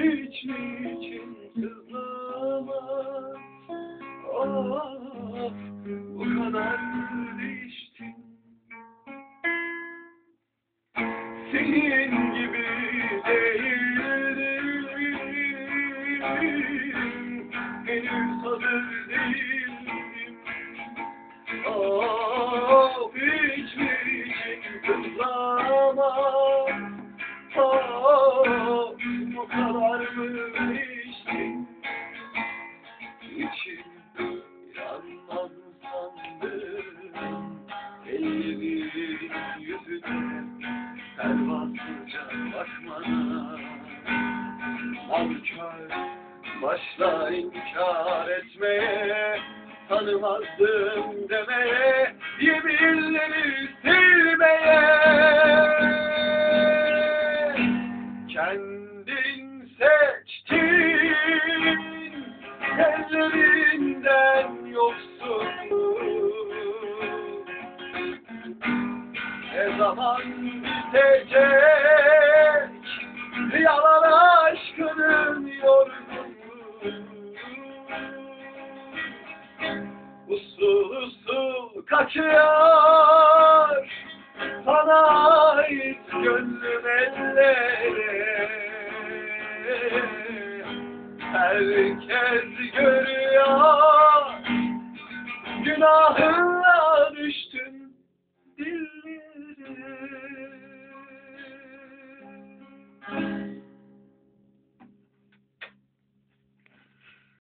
hiç niçin sızlamaz Ah bu kadar değiştin Senin gibi değildim Henüz hazır değildim Of hiç niçin kızlamam Of pervasızca bakmana Nankör başla inkar etmeye Tanımazdım demeye Yeminleri silmeye Kendin ne zaman bitecek. Yalan aşkının yorgunluğu. Usul usul kaçıyor. Sana ait gönlüm ellere. Herkes görüyor. Günahınla düştüm dillere Mm-hmm.